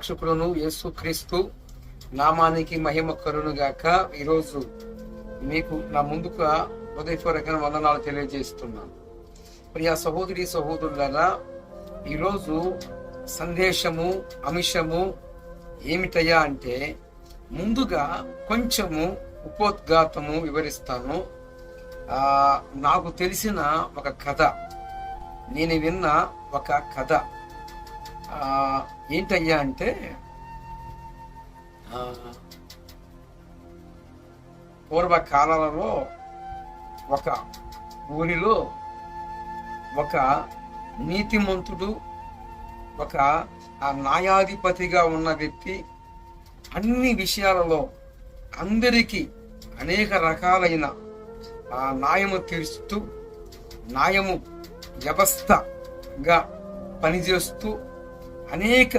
రక్షకులను యేసుక్రీస్తు నామానికి మహిమ కరునుగాక ఈరోజు మీకు నా ముందుగా హృదయపూర్వక వందనాలు తెలియజేస్తున్నాను. ప్రియా సహోదరి సహోదరులారా ఈరోజు సందేశము అంశము ఏమిటయ్యా అంటే ముందుగా కొంచెము ఉపోద్ఘాతము వివరిస్తాను. నాకు తెలిసిన ఒక కథ. నేను విన్న ఒక కథ. ఏంటయ్యా అంటే పూర్వకాలాలలో ఒక ఊరిలో ఒక నీతిమంతుడు ఒక ఆ న్యాయాధిపతిగా ఉన్న వ్యక్తి అన్ని విషయాలలో అందరికీ అనేక రకాలైన ఆ న్యాయము తెలుస్తూ న్యాయము వ్యవస్థగా పనిచేస్తూ అనేక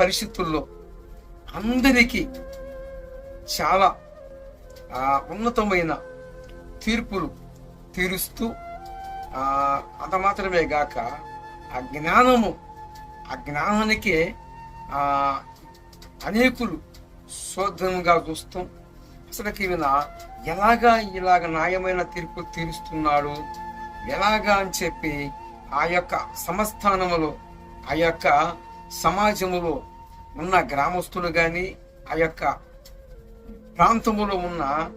పరిస్థితుల్లో అందరికీ చాలా ఉన్నతమైన తీర్పులు తీరుస్తూ అంత మాత్రమే గాక ఆ జ్ఞానము ఆ జ్ఞానానికే అనేకులు శోధనగా చూస్తాం. అసలుకి ఈయన ఎలాగా ఇలాగ న్యాయమైన తీర్పు తీరుస్తున్నాడు? ఎలాగా అని చెప్పి ఆ యొక్క సంస్థానములో ఆ యొక్క సమాజములో ఉన్న గ్రామస్తులు కానీ ఆ యొక్క ప్రాంతములో ఉన్న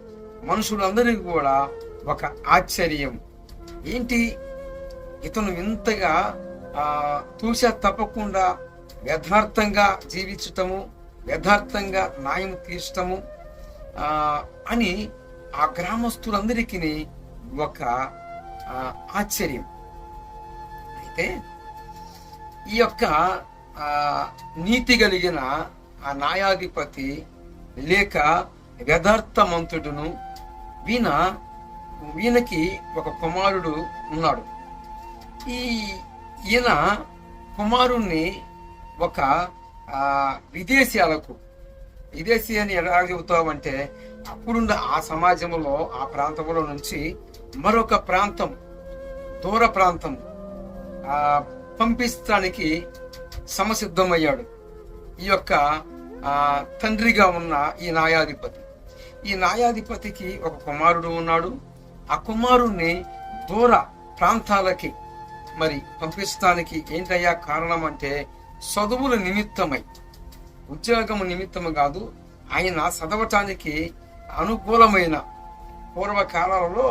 మనుషులందరికీ కూడా ఒక ఆశ్చర్యం. ఏంటి? ఇతను ఇంతగా ఆ, తప్పకుండా యథార్థంగా జీవించటము యథార్థంగా న్యాయం తీర్చటము అని ఆ గ్రామస్తులందరికీ ఒక ఆశ్చర్యం. అయితే ఈ యొక్క నీతి కలిగిన ఆ న్యాయాధిపతి లేక యథార్థమంతుడును వీణ వీణకి ఒక కుమారుడు ఉన్నాడు. ఈ ఈయన కుమారుణ్ణి ఒక విదేశీయాలకు విదేశీ అని ఎలా చెబుతామంటే అప్పుడున్న ఆ సమాజంలో ఆ ప్రాంతంలో నుంచి మరొక ప్రాంతం దూర ప్రాంతం పంపించడానికి సమసిద్ధమయ్యాడు. ఈ యొక్క తండ్రిగా ఉన్న ఈ న్యాయాధిపతి. ఈ న్యాయాధిపతికి ఒక కుమారుడు ఉన్నాడు. ఆ కుమారుణ్ణి దూర ప్రాంతాలకి మరి పంపిస్తానికి ఏంటయ్యా కారణం అంటే చదువుల నిమిత్తమై. ఉద్యోగం నిమిత్తము కాదు ఆయన చదవటానికి అనుకూలమైన పూర్వకాలంలో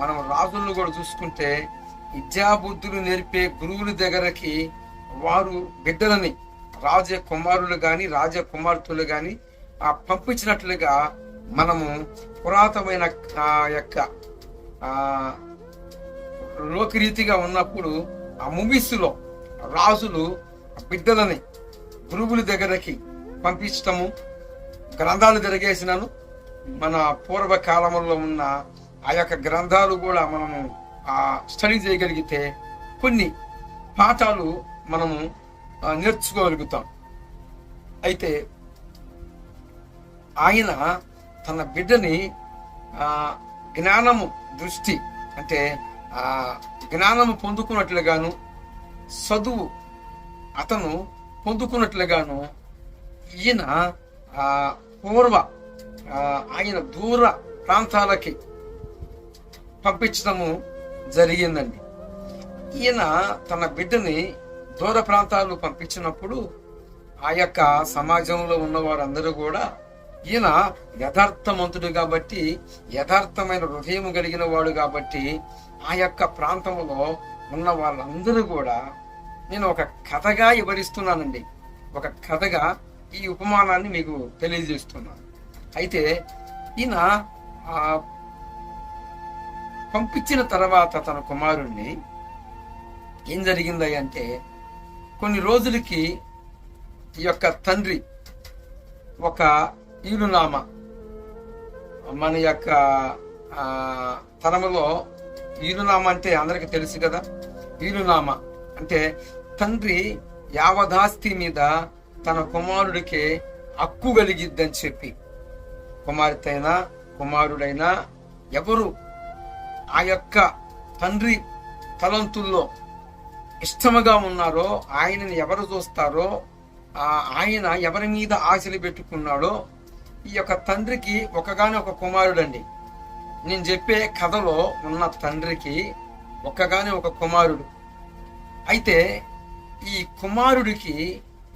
మనం రాజులను కూడా చూసుకుంటే విద్యాబుద్ధులు నేర్పే గురువుల దగ్గరకి వారు బిడ్డలని రాజ కుమారులు గాని రాజ కుమార్తెలు గాని ఆ పంపించినట్లుగా మనము పురాతనమైన యొక్క ఆ లోకరీతిగా ఉన్నప్పుడు ఆ ముమిస్సులో రాజులు బిడ్డలని గురువుల దగ్గరకి పంపించటము గ్రంథాలు తిరగేసినాను మన పూర్వకాలంలో ఉన్న ఆ యొక్క గ్రంథాలు కూడా మనము స్టడీ చేయగలిగితే కొన్ని పాఠాలు మనము నేర్చుకోగలుగుతాం. అయితే ఆయన తన బిడ్డని జ్ఞానము దృష్టి అంటే ఆ జ్ఞానము పొందుకున్నట్లుగాను చదువు అతను పొందుకున్నట్లుగాను ఈయన పూర్వ ఆయన దూర ప్రాంతాలకి పంపించడము జరిగిందండి. ఈయన తన బిడ్డని దూర ప్రాంతాలు పంపించినప్పుడు ఆ యొక్క సమాజంలో ఉన్న వారందరూ కూడా ఈయన యథార్థమంతుడు కాబట్టి యథార్థమైన హృదయం కలిగిన వాడు కాబట్టి ఆ యొక్క ప్రాంతంలో ఉన్న వాళ్ళందరూ కూడా నేను ఒక కథగా వివరిస్తున్నానండి. ఒక కథగా ఈ ఉపమానాన్ని మీకు తెలియజేస్తున్నాను. అయితే ఈయన ఆ, పంపించిన తర్వాత తన కుమారుణ్ణి ఏం జరిగింది అంటే కొన్ని రోజులకి ఈ యొక్క తండ్రి ఒక ఈలునామా మన యొక్క తరములో ఈలునామా అంటే అందరికి తెలుసు కదా. ఈలునామా అంటే తండ్రి యావదాస్తి మీద తన కుమారుడికి హక్కు కలిగిద్దని చెప్పి. కుమార్తె అయినా కుమారుడైనా ఎవరు ఆ యొక్క తండ్రి తలంతుల్లో ఇష్టముగా ఉన్నారో ఆయనని ఎవరు చూస్తారో ఆయన ఎవరి మీద ఆశలు పెట్టుకున్నాడో ఈ యొక్క తండ్రికి ఒకగానే ఒక కుమారుడండి. నేను చెప్పే కథలో ఉన్న తండ్రికి ఒక్కగానే ఒక కుమారుడు. అయితే ఈ కుమారుడికి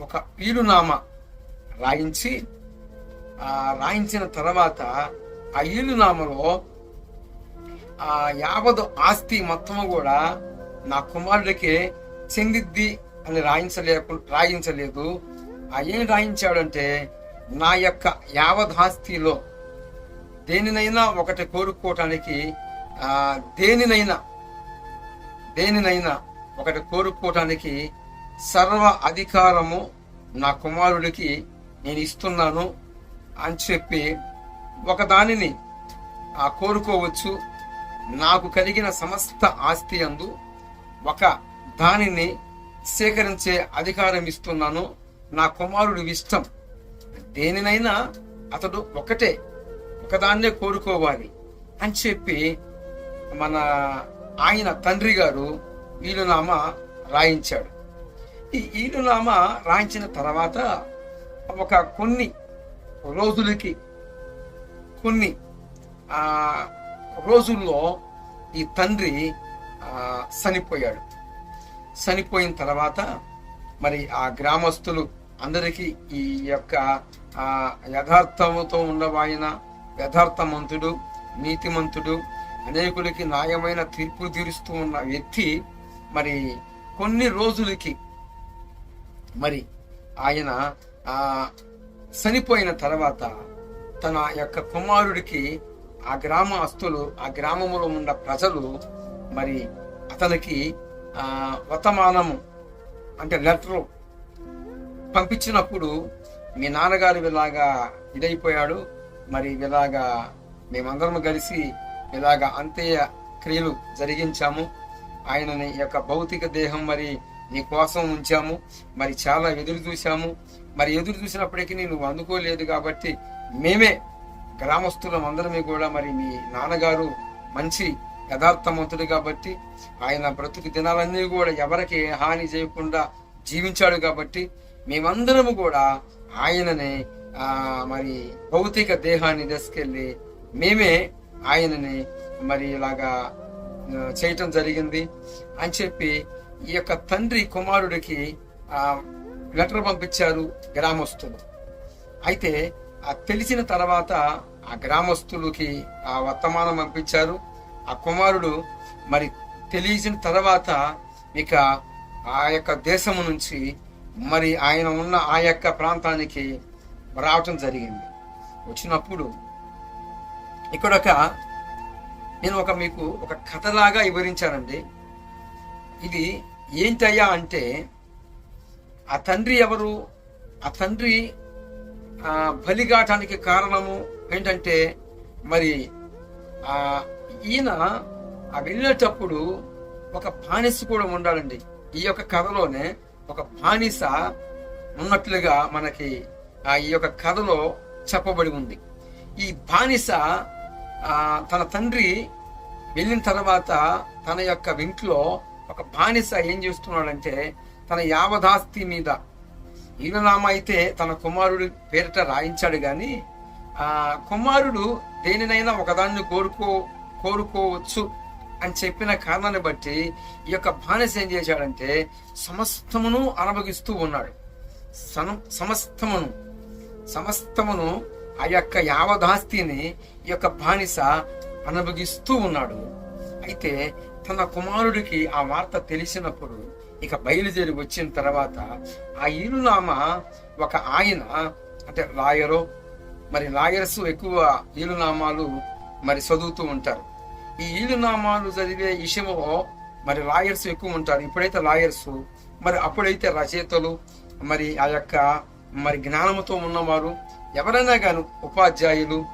ఒక వీలునామ రాయించి రాయించిన తర్వాత ఆ ఈలునామలో ఆ యావదు ఆస్తి మొత్తము కూడా నా కుమారుడికి చెందిద్ది అని రాయించలేకు రాయించలేదు. ఆ ఏం రాయించాడంటే నా యొక్క యావధాస్తిలో దేనినైనా ఒకటి కోరుకోవటానికి దేనినైనా దేనినైనా ఒకటి కోరుకోవటానికి సర్వ అధికారము నా కుమారుడికి నేను ఇస్తున్నాను అని చెప్పి ఒకదానిని ఆ కోరుకోవచ్చు. నాకు కలిగిన సమస్త ఆస్తి అందు ఒక దానిని సేకరించే అధికారం ఇస్తున్నాను. నా కుమారుడు ఇష్టం. దేనినైనా అతడు ఒకటే ఒకదాన్నే కోరుకోవాలి అని చెప్పి మన ఆయన తండ్రి గారు వీలునామ రాయించాడు. ఈ ఈలునామ రాయించిన తర్వాత ఒక కొన్ని రోజులకి కొన్ని రోజుల్లో ఈ తండ్రి చనిపోయాడు. చనిపోయిన తర్వాత మరి ఆ గ్రామస్తులు అందరికీ ఈ యొక్క యథార్థముతో ఉండవాయన యథార్థమంతుడు నీతిమంతుడు అనేకులకి న్యాయమైన తీర్పు తీరుస్తూ ఉన్న వ్యక్తి మరి కొన్ని రోజులకి మరి ఆయన చనిపోయిన తర్వాత తన యొక్క కుమారుడికి ఆ గ్రామస్తులు ఆ గ్రామములో ఉన్న ప్రజలు మరి అతనికి వర్తమానము అంటే లెటర్ పంపించినప్పుడు మీ నాన్నగారు ఇలాగా ఇదైపోయాడు మరి ఇలాగా మేమందరం కలిసి ఇలాగా అంత్య క్రియలు జరిగించాము. ఆయనని యొక్క భౌతిక దేహం మరి నీ కోసం ఉంచాము. మరి చాలా ఎదురు చూశాము. మరి ఎదురు చూసినప్పటికీ నువ్వు అందుకోలేదు కాబట్టి మేమే గ్రామస్తులం అందరమే కూడా మరి మీ నాన్నగారు మంచి యథార్థవంతుడు కాబట్టి ఆయన బ్రతుకు దినాలన్నీ కూడా ఎవరికి హాని చేయకుండా జీవించాడు కాబట్టి మేమందరము కూడా ఆయననే మరి భౌతిక దేహాన్ని తీసుకెళ్ళి మేమే ఆయనని మరి ఇలాగా చేయటం జరిగింది. అని చెప్పి ఈ యొక్క తండ్రి కుమారుడికి లెటర్ పంపించారు గ్రామస్తులు. అయితే తెలిసిన తర్వాత ఆ గ్రామస్తులకి ఆ వర్తమానం పంపించారు. ఆ కుమారుడు మరి తెలిసిన తర్వాత ఇక ఆ యొక్క దేశము నుంచి మరి ఆయన ఉన్న ఆ యొక్క ప్రాంతానికి రావటం జరిగింది. వచ్చినప్పుడు ఇక్కడ ఒక నేను ఒక మీకు ఒక కథలాగా వివరించానండి. ఇది ఏంటయ్యా అంటే ఆ తండ్రి ఎవరు? ఆ తండ్రి బలిగాటానికి కారణము ఏంటంటే మరి ఈయన ఆ వెళ్ళేటప్పుడు ఒక పానిస కూడా ఉండాలండి. ఈ యొక్క కథలోనే ఒక పానిస ఉన్నట్లుగా మనకి ఈ యొక్క కథలో చెప్పబడి ఉంది. ఈ బానిస తన తండ్రి వెళ్ళిన తర్వాత తన యొక్క ఇంట్లో ఒక బానిస ఏం చేస్తున్నాడంటే తన యావదాస్తి మీద ఈయననామ అయితే తన కుమారుడి పేరిట రాయించాడు గాని ఆ కుమారుడు దేనినైనా ఒకదాన్ని కోరుకో కోరుకోవచ్చు అని చెప్పిన కారణాన్ని బట్టి ఈ యొక్క బానిస ఏం చేశాడంటే సమస్తమును అనుభవిస్తూ ఉన్నాడు. సన- సమస్తమును సమస్తమును ఆ యొక్క యావదాస్తిని ఈ యొక్క బానిస అనుభవిస్తూ ఉన్నాడు. అయితే తన కుమారుడికి ఆ వార్త తెలిసినప్పుడు ఇక బయలుదేరి వచ్చిన తర్వాత ఆ ఈలునామ ఒక ఆయన అంటే లాయరు మరి లాయర్స్ ఎక్కువ ఈలునామాలు మరి చదువుతూ ఉంటారు. ఈ ఈలునామాలు చదివే విషయంలో మరి లాయర్స్ ఎక్కువ ఉంటారు. ఇప్పుడైతే లాయర్స్ మరి అప్పుడైతే రచయితలు మరి ఆ యొక్క మరి జ్ఞానముతో ఉన్నవారు ఎవరైనా గాను ఉపాధ్యాయులు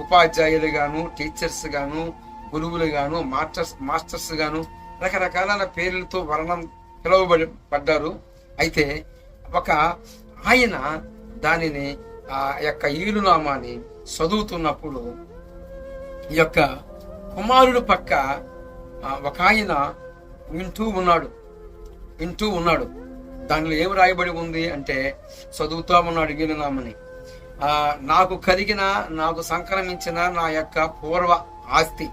ఉపాధ్యాయులు గాను టీచర్స్ గాను గురువులు గాను మాస్టర్స్ మాస్టర్స్ గాను రకరకాల పేర్లతో వర్ణం పిలువబడి పడ్డారు. అయితే ఒక ఆయన దానిని ఆ యొక్క ఈలునామాని చదువుతున్నప్పుడు ఈ యొక్క కుమారుడు పక్క ఒక ఆయన వింటూ ఉన్నాడు. వింటూ ఉన్నాడు. దానిలో ఏం రాయబడి ఉంది అంటే చదువుతా ఉన్నాడు ఈలునామని. నాకు కలిగిన నాకు సంక్రమించిన నా యొక్క పూర్వ ఆస్తి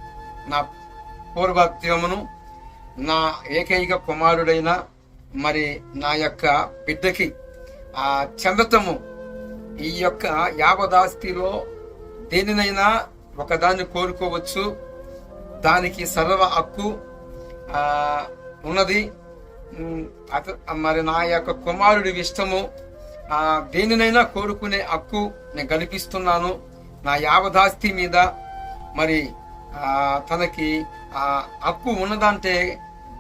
నా పూర్వత్వమును నా ఏకైక కుమారుడైన మరి నా యొక్క బిడ్డకి ఆ చందతము ఈ యొక్క యావదాస్తిలో దేనినైనా ఒకదాన్ని కోరుకోవచ్చు. దానికి సర్వ హక్కు ఉన్నది. అత మరి నా యొక్క కుమారుడి ఇష్టము దేనినైనా కోరుకునే హక్కు నేను కల్పిస్తున్నాను. నా యావదాస్తి మీద మరి తనకి ఆ హక్కు ఉన్నదంటే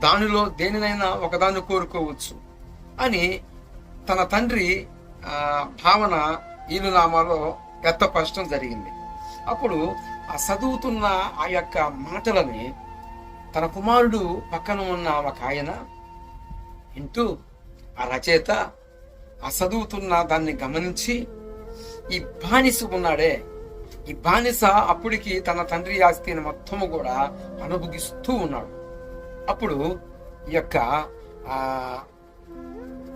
దానిలో దేనినైనా ఒకదాన్ని కోరుకోవచ్చు అని తన తండ్రి భావన ఈలునామాలో వ్యక్తపరచడం జరిగింది. అప్పుడు ఆ చదువుతున్న ఆ యొక్క మాటలని తన కుమారుడు పక్కన ఉన్న ఒక ఆయన వింటూ ఆ రచయిత ఆ చదువుతున్న దాన్ని గమనించి ఈ బానిస ఉన్నాడే. ఈ బానిస అప్పటికి తన తండ్రి ఆస్తిని మొత్తము కూడా అనుభవిస్తూ ఉన్నాడు. అప్పుడు ఈ యొక్క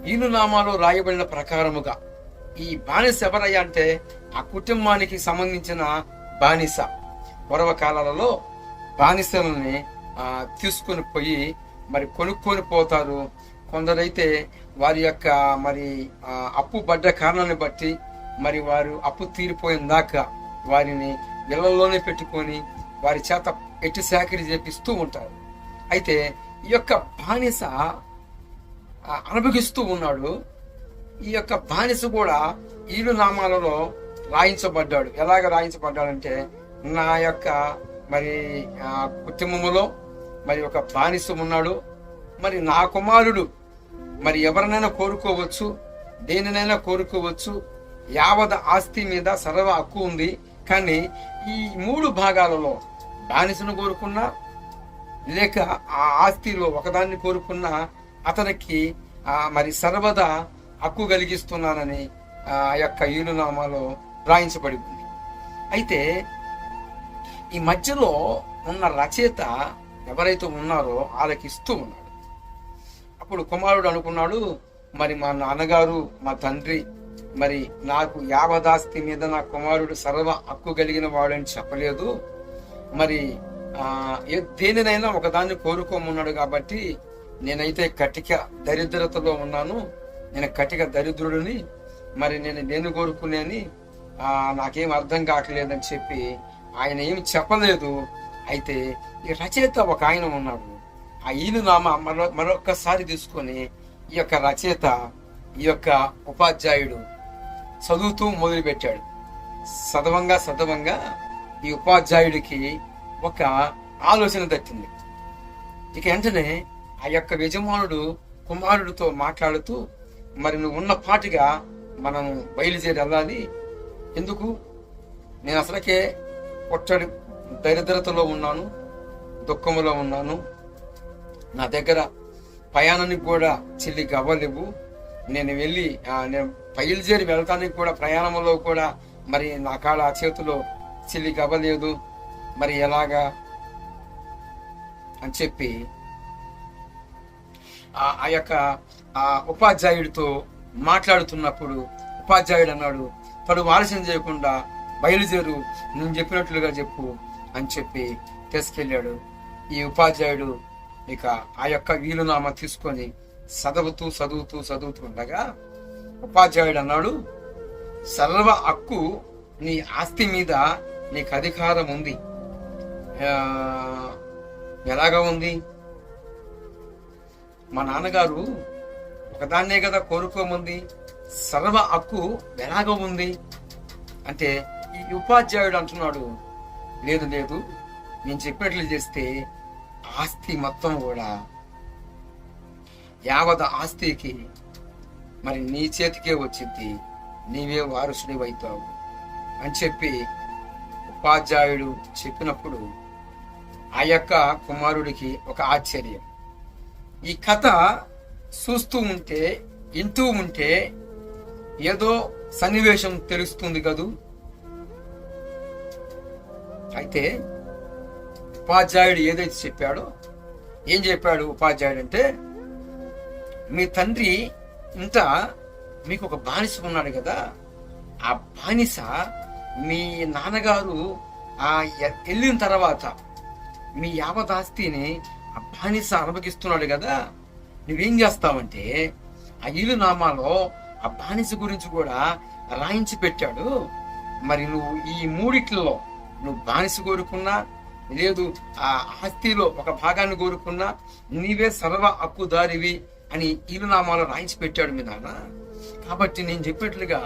ఈనునామాలో రాయబడిన ప్రకారముగా ఈ బానిస ఎవరయ్యా అంటే ఆ కుటుంబానికి సంబంధించిన బానిస. పూర్వకాలాలలో బానిసలని ఆ, తీసుకొని పోయి మరి కొనుక్కొని పోతారు. కొందరైతే వారి యొక్క మరి అప్పు పడ్డ కారణాన్ని బట్టి మరి వారు అప్పు తీరిపోయిన దాకా వారిని ఇళ్ళలోనే పెట్టుకొని వారి చేత ఎట్టి సేకరి చేపిస్తూ ఉంటారు. అయితే ఈ యొక్క బానిస అనుభవిస్తూ ఉన్నాడు. ఈ యొక్క బానిస కూడా ఈడు నామాలలో రాయించబడ్డాడు. ఎలాగ రాయించబడ్డాడంటే నా యొక్క మరి కుటుంబములో మరి ఒక బానిస ఉన్నాడు. మరి నా కుమారుడు మరి ఎవరినైనా కోరుకోవచ్చు దేనినైనా కోరుకోవచ్చు యావద ఆస్తి మీద సర్వ హక్కు ఉంది. కానీ ఈ మూడు భాగాలలో బానిసను కోరుకున్నా లేక ఆ ఆస్తిలో ఒకదాన్ని కోరుకున్న అతనికి ఆ మరి సర్వదా హక్కు కలిగిస్తున్నానని ఆ యొక్క ఈలునామాలో రాయించబడి ఉంది అయితే ఈ మధ్యలో ఉన్న రచయిత ఎవరైతే ఉన్నారో వాళ్ళకి ఇస్తూ ఉన్నాడు. అప్పుడు కుమారుడు అనుకున్నాడు మరి మా నాన్నగారు మా తండ్రి మరి నాకు యావదాస్తి మీద నా కుమారుడు సర్వ హక్కు కలిగిన వాడని చెప్పలేదు. మరి దేనినైనా ఒకదాన్ని కోరుకోమన్నాడు కాబట్టి నేనైతే కటిక దరిద్రతలో ఉన్నాను. నేను కటిక దరిద్రుడిని మరి నేను నేను కోరుకునేని నాకేం అర్థం కావట్లేదని చెప్పి ఆయన ఏమి చెప్పలేదు. అయితే ఈ రచయిత ఒక ఆయన ఉన్నాడు. ఆ ఈయన నామ మరో మరొకసారి తీసుకొని ఈ యొక్క రచయిత ఈ యొక్క ఉపాధ్యాయుడు చదువుతూ మొదలుపెట్టాడు. సదవంగా సదవంగా ఈ ఉపాధ్యాయుడికి ఒక ఆలోచన తట్టింది ఇక వెంటనే ఆ యొక్క యజమానుడు కుమారుడితో మాట్లాడుతూ మరి నువ్వు ఉన్న పాటిగా మనం బయలుదేరి వెళ్ళాలి. ఎందుకు? నేను అసలకే పొట్టడి దరిద్రతలో ఉన్నాను దుఃఖములో ఉన్నాను. నా దగ్గర ప్రయాణానికి కూడా చెల్లికి అవ్వలేవు. నేను వెళ్ళి నేను బయలుదేరి వెళ్ళటానికి కూడా ప్రయాణంలో కూడా మరి నా కాడ ఆ చేతిలో చెల్లికి అవ్వలేదు. మరి ఎలాగా అని చెప్పి ఆ యొక్క ఆ ఉపాధ్యాయుడితో మాట్లాడుతున్నప్పుడు ఉపాధ్యాయుడు అన్నాడు తడు ఆలస్యం చేయకుండా బయలుదేరు నేను చెప్పినట్లుగా చెప్పు అని చెప్పి తీసుకెళ్ళాడు. ఈ ఉపాధ్యాయుడు ఇక ఆ యొక్క వీలునామా తీసుకొని చదువుతూ చదువుతూ చదువుతూ ఉండగా ఉపాధ్యాయుడు అన్నాడు సర్వ హక్కు నీ ఆస్తి మీద నీకు అధికారం ఉంది. ఎలాగా ఉంది? మా నాన్నగారు ఒకదాన్నే కదా కోరుకోమంది. సర్వ హక్కు ఎలాగ ఉంది? అంటే ఈ ఉపాధ్యాయుడు అంటున్నాడు. లేదు లేదు. నేను చెప్పినట్లు చేస్తే ఆస్తి మొత్తం కూడా. యావత ఆస్తికి మరి నీ చేతికే వచ్చింది. నీవే వారసుడివైతావు అని చెప్పి ఉపాధ్యాయుడు చెప్పినప్పుడు ఆ యొక్క కుమారుడికి ఒక ఆశ్చర్యం. ఈ కథ చూస్తూ ఉంటే వింటూ ఉంటే ఏదో సన్నివేశం తెలుస్తుంది కదూ? అయితే ఉపాధ్యాయుడు ఏదైతే చెప్పాడో ఏం చెప్పాడు ఉపాధ్యాయుడు అంటే మీ తండ్రి ఇంత మీకు ఒక బానిస ఉన్నాడు కదా ఆ బానిస మీ నాన్నగారు ఆ ఎ- వెళ్ళిన తర్వాత మీ యావదాస్తిని ఆ బానిస అనుభవిస్తున్నాడు కదా నువ్వేం చేస్తావంటే ఆ నామాలో ఆ బానిస గురించి కూడా రాయించి పెట్టాడు. మరి నువ్వు ఈ మూడిట్లలో నువ్వు బానిస కోరుకున్నా లేదు ఆ ఆస్తిలో ఒక భాగాన్ని కోరుకున్నా నీవే సర్వ హక్కుదారివి అని ఈలునామాలో రాయించి పెట్టాడు మీ నాన్న. కాబట్టి నేను చెప్పినట్లుగా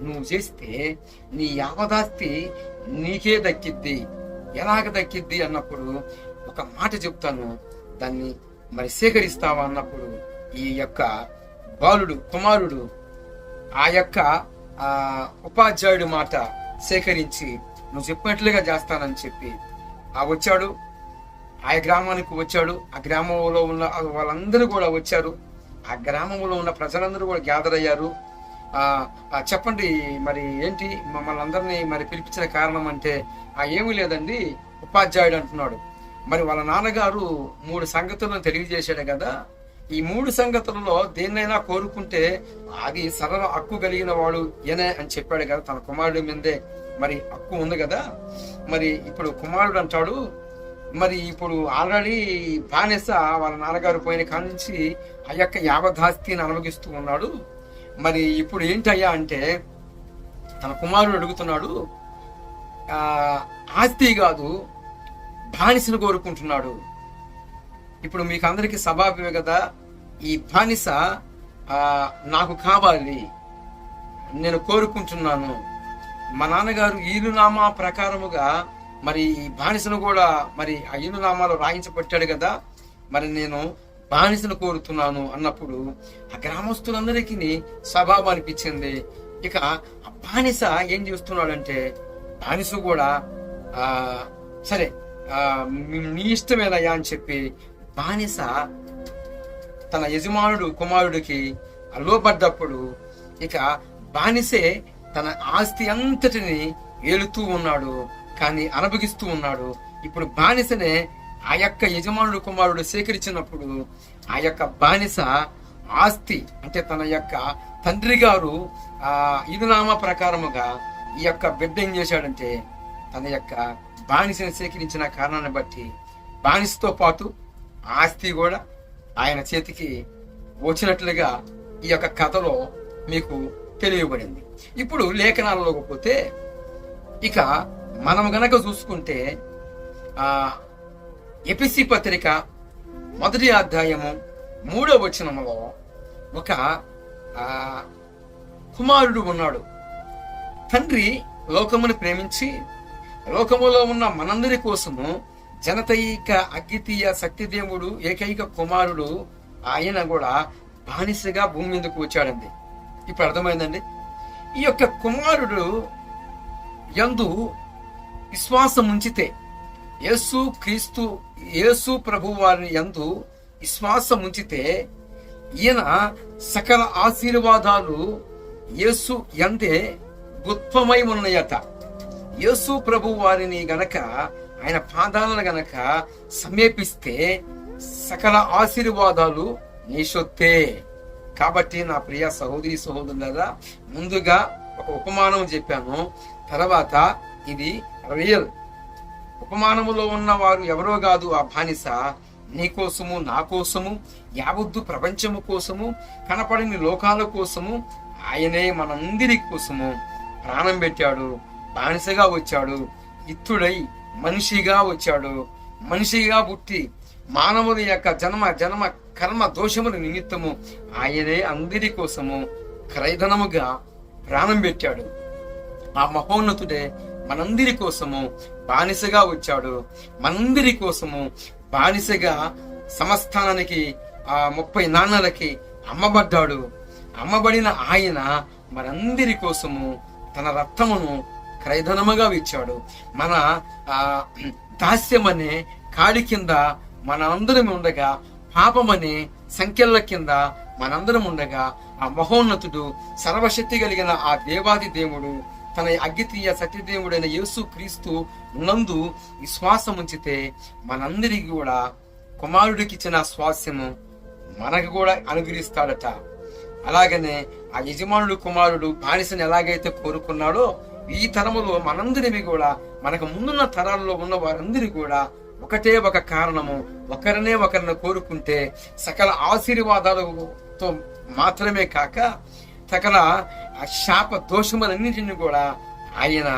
నువ్వు చేస్తే నీ యావదాస్తి నీకే దక్కిద్ది. ఎలాగ దక్కిద్ది అన్నప్పుడు ఒక మాట చెప్తాను. దాన్ని మరి సేకరిస్తావా అన్నప్పుడు ఈ యొక్క బాలుడు కుమారుడు ఆ యొక్క ఆ ఉపాధ్యాయుడి మాట సేకరించి నువ్వు చెప్పినట్లుగా చేస్తానని చెప్పి ఆ వచ్చాడు. ఆ గ్రామానికి వచ్చాడు. ఆ గ్రామంలో ఉన్న వాళ్ళందరూ కూడా వచ్చారు. ఆ గ్రామంలో ఉన్న ప్రజలందరూ కూడా గ్యాదర్ అయ్యారు. చెప్పండి మరి ఏంటి మమ్మల్ని అందరినీ మరి పిలిపించిన కారణం అంటే ఆ ఏమీ లేదండి ఉపాధ్యాయుడు అంటున్నాడు. మరి వాళ్ళ నాన్నగారు మూడు సంగతులను తెలియజేశాడు కదా. ఈ మూడు సంగతులలో దేన్నైనా కోరుకుంటే అది సరళ హక్కు కలిగిన వాడు ఏనే అని చెప్పాడు కదా తన కుమారుడి మీదే. మరి హక్కు ఉంది కదా. మరి ఇప్పుడు కుమారుడు అంటాడు మరి ఇప్పుడు ఆల్రెడీ బానిస వాళ్ళ నాన్నగారు పోయిన కాడ నుంచి ఆ యొక్క యావధాస్తిని అనుభవిస్తూ ఉన్నాడు. మరి ఇప్పుడు ఏంటయ్యా అంటే తన కుమారుడు అడుగుతున్నాడు ఆస్తి కాదు బానిసను కోరుకుంటున్నాడు. ఇప్పుడు మీకు అందరికీ స్వభావమే కదా ఈ బానిస నాకు కావాలి నేను కోరుకుంటున్నాను. మా నాన్నగారు ఈలునామా ప్రకారముగా మరి ఈ బానిసను కూడా మరి ఆ ఈలునామాలో రాయించబట్టాడు కదా మరి నేను బానిసను కోరుతున్నాను అన్నప్పుడు ఆ గ్రామస్తులందరికీ స్వభావం అనిపించింది. ఇక ఆ బానిస ఏం చేస్తున్నాడంటే బానిస కూడా ఆ సరే మీ- నీ ఇష్టమేనయ్యా అని చెప్పి బానిస తన యజమానుడు కుమారుడికి అలోపడ్డప్పుడు ఇక బానిసే తన ఆస్తి అంతటిని ఏలుతూ ఉన్నాడు కానీ అనుభవిస్తూ ఉన్నాడు. ఇప్పుడు బానిసనే ఆ యొక్క యజమానుడు కుమారుడు సేకరించినప్పుడు ఆ యొక్క బానిస ఆస్తి అంటే తన యొక్క తండ్రి గారు ఆ ఇదునామా ప్రకారముగా ఈ యొక్క బిడ్డ ఏం చేశాడంటే తన యొక్క బానిసని సేకరించిన కారణాన్ని బట్టి బానిసతో పాటు ఆస్తి కూడా ఆయన చేతికి వచ్చినట్లుగా ఈ యొక్క కథలో మీకు తెలియబడింది. ఇప్పుడు లేఖనాలలోకి పోతే ఇక మనం గనక చూసుకుంటే ఆ ఎపిసి పత్రిక మొదటి అధ్యాయము మూడో వచనములో ఒక కుమారుడు ఉన్నాడు. తండ్రి లోకమును ప్రేమించి లోకములో ఉన్న మనందరి కోసము జనతైక అగ్గితీయ శక్తిదేవుడు ఏకైక కుమారుడు ఆయన కూడా బానిసగా భూమి మీదకు వచ్చాడండి. ఇప్పుడు అర్థమైందండి? ఈ యొక్క కుమారుడు యందు విశ్వాసం ఉంచితే యేసు క్రీస్తు యేసు ప్రభు వారిని ఎందు విశ్వాసం ఉంచితే ఈయన సకల ఆశీర్వాదాలు యేసు ఎందే గుత్వమై ఉన్నాయట. యేసు ప్రభు వారిని గనక ఆయన పాదాలను గనక సమీపిస్తే సకల ఆశీర్వాదాలు నీ సొత్తే. కాబట్టి నా ప్రియ సహోదరి సహోదరులారా ముందుగా ఒక ఉపమానం చెప్పాను. తర్వాత ఇది రియల్. ఉపమానములో ఉన్న వారు ఎవరో కాదు ఆ బానిస. నీ కోసము నా కోసము యావద్దు ప్రపంచము కోసము కనపడని లోకాల కోసము ఆయనే మనందరి కోసము. ప్రాణం పెట్టాడు బానిసగా వచ్చాడు ఇత్తుడై మనిషిగా వచ్చాడు. మనిషిగా పుట్టి మానవుల యొక్క జన్మ జన్మ కర్మ దోషముల నిమిత్తము ఆయనే అందరి కోసము క్రైదనముగా ప్రాణం పెట్టాడు. ఆ మహోన్నతుడే మనందరి కోసము బానిసగా వచ్చాడు. మనందరి కోసము బానిసగా సమస్థానానికి ఆ ముప్పై నాన్నలకి అమ్మబడ్డాడు. అమ్మబడిన ఆయన మనందరి కోసము తన రక్తమును క్రైధనముగా ఇచ్చాడు మన ఆ అనే కాడి కింద మనందరం ఉండగా పాపం అనే సంఖ్యల కింద మనందరం ఉండగా ఆ మహోన్నతుడు సర్వశక్తి కలిగిన ఆ దేవాది దేవుడు తన అగ్గితీయ సత్యదేవుడైన యేసు క్రీస్తు నందు విశ్వాసం ఉంచితే మనందరికి కూడా కుమారుడికి ఇచ్చిన స్వాస్యము మనకు కూడా అనుగ్రహిస్తాడట. అలాగనే ఆ యజమానుడు కుమారుడు బానిసను ఎలాగైతే కోరుకున్నాడో ఈ తరములో మనందరివి కూడా మనకు ముందున్న తరాల్లో ఉన్న వారందరి కూడా ఒకటే ఒక కారణము. ఒకరినే ఒకరిని కోరుకుంటే సకల ఆశీర్వాదాలతో మాత్రమే కాక సకల ఆ శాప దోషములన్నింటినీ కూడా ఆయన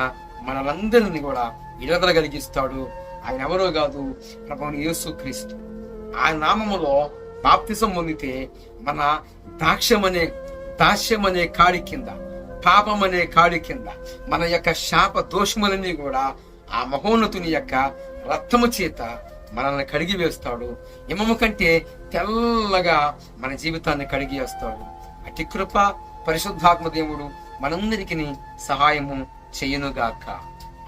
మనలందరిని కూడా విడుదలగలిగిస్తాడు. ఆయన ఎవరో కాదు ప్రభుని యేసు క్రీస్తు. ఆ నామములో బాప్తిసం పొందితే మన దాక్ష్యమనే దాస్యమనే కాడి కింద పాపం అనే కాడి కింద మన యొక్క శాప దోషములన్నీ కూడా ఆ మహోన్నతుని యొక్క రక్తము చేత మనల్ని కడిగి వేస్తాడు. హిమము కంటే తెల్లగా మన జీవితాన్ని కడిగి వేస్తాడు. అతి కృప పరిశుద్ధాత్మ దేవుడు మనందరికీ సహాయము చేయునుగాక.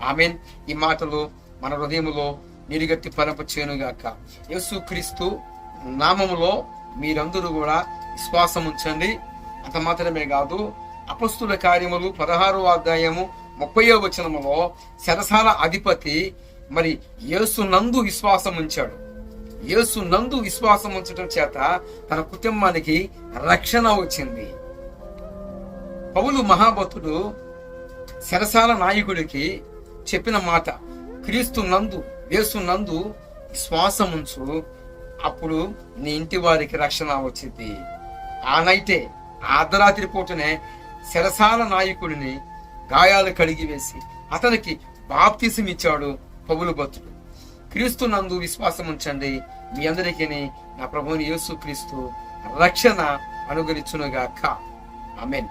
ఆమెన్. ఈ మాటలు మన హృదయములో నిరిగట్టి పరప చేయనుగాక. యేసు క్రీస్తు నామములో మీరందరూ కూడా విశ్వాసం ఉంచండి. అంత మాత్రమే కాదు అపస్తుల కార్యములు పదహారో అధ్యాయము ముప్పయో వచనములో శరసాల అధిపతి మరి యేసు నందు విశ్వాసం ఉంచాడు. యేసు నందు విశ్వాసం ఉంచడం చేత తన కుటుంబానికి రక్షణ వచ్చింది. పౌలు మహాభక్తుడు శరసాల నాయకుడికి చెప్పిన మాట క్రీస్తు నందు యేసు నందు శ్వాసముంచు అప్పుడు నీ ఇంటి వారికి రక్షణ వచ్చింది. ఆ నైటే అర్ధరాత్రి పూటనే శరసాల నాయకుడిని గాయాలు కడిగి వేసి అతనికి బాప్తీసం ఇచ్చాడు పౌలు భక్తుడు. క్రీస్తు నందు విశ్వాసం ఉంచండి మీ అందరికీ నా ప్రభువుని యేసు క్రీస్తు రక్షణ అనుగరించునుగాక ఆమెన్.